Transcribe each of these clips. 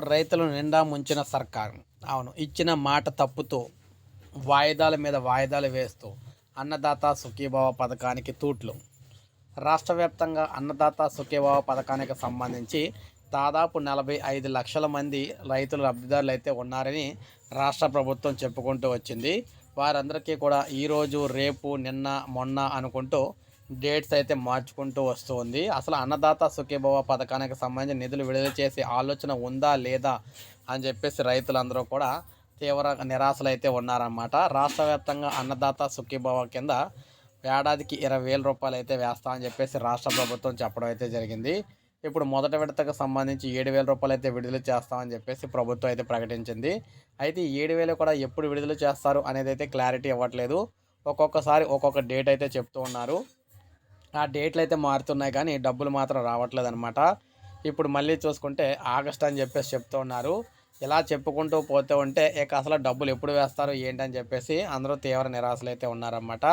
రైతులు నిండా ముంచిన సర్కారు. అవును ఇచ్చిన మాట తప్పుతూ వాయిదాల మీద వాయిదాలు వేస్తూ అన్నదాత సుఖీభావ పథకానికి తూట్లు. రాష్ట్ర వ్యాప్తంగా అన్నదాత సుఖీభావ పథకానికి సంబంధించి దాదాపు నలభై ఐదు లక్షల మంది రైతులు లబ్ధిదారులు అయితే ఉన్నారని రాష్ట్ర ప్రభుత్వం చెప్పుకుంటూ వచ్చింది. వారందరికీ కూడా ఈరోజు రేపు నిన్న మొన్న అనుకుంటూ డేట్స్ అయితే మార్చుకుంటూ వస్తుంది. అసలు అన్నదాత సుఖీభవ పథకానికి సంబంధించి నిధులు విడుదల చేసే ఆలోచన ఉందా లేదా అని చెప్పేసి రైతులందరూ కూడా తీవ్ర నిరాశలు అయితే ఉన్నారన్నమాట. రాష్ట్ర వ్యాప్తంగా అన్నదాత సుఖీభవ కింద ఏడాదికి ఇరవై వేల రూపాయలు అయితే వేస్తామని చెప్పేసి రాష్ట్ర ప్రభుత్వం చెప్పడం అయితే జరిగింది. ఇప్పుడు మొదటి విడతకు సంబంధించి ఏడు వేల రూపాయలు అయితే విడుదల చేస్తామని చెప్పేసి ప్రభుత్వం అయితే ప్రకటించింది. అయితే ఏడు వేలు కూడా ఎప్పుడు విడుదల చేస్తారు అనేది అయితే క్లారిటీ ఇవ్వట్లేదు. ఒక్కొక్కసారి ఒక్కొక్క డేట్ అయితే చెప్తూ ఉన్నారు. ఆ డేట్లు అయితే మారుతున్నాయి కానీ డబ్బులు మాత్రం రావట్లేదు అనమాట ఇప్పుడు మళ్ళీ చూసుకుంటే ఆగస్ట్ అని చెప్పేసి చెప్తూ ఉన్నారు. ఇలా చెప్పుకుంటూ పోతూ ఉంటే ఇక అసలు డబ్బులు ఎప్పుడు వేస్తారు ఏంటని చెప్పేసి అందరూ తీవ్ర నిరాశలు అయితే ఉన్నారన్నమాట.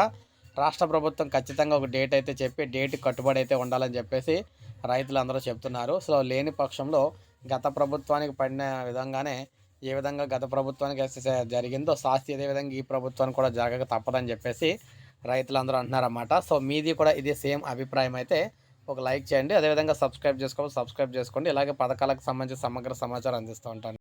రాష్ట్ర ప్రభుత్వం ఖచ్చితంగా ఒక డేట్ అయితే చెప్పి డేట్ కట్టుబడి అయితే ఉండాలని చెప్పేసి రైతులు అందరూ చెప్తున్నారు. సో లేని పక్షంలో గత ప్రభుత్వానికి పడిన విధంగానే ఏ విధంగా గత ప్రభుత్వానికి అయితే జరిగిందో శాస్తి అదే విధంగా ఈ ప్రభుత్వానికి కూడా జరగక తప్పదని చెప్పేసి రైతులందరూ అంటున్నారన్నమాట. సో మీది కూడా ఇది సేమ్ అభిప్రాయం అయితే ఒక లైక్ చేయండి. అదేవిధంగా సబ్స్క్రైబ్ చేసుకోవాలి సబ్స్క్రైబ్ చేసుకోండి. ఇలాగే పథకాలకు సంబంధించి సమగ్ర సమాచారం అందిస్తూ ఉంటాను.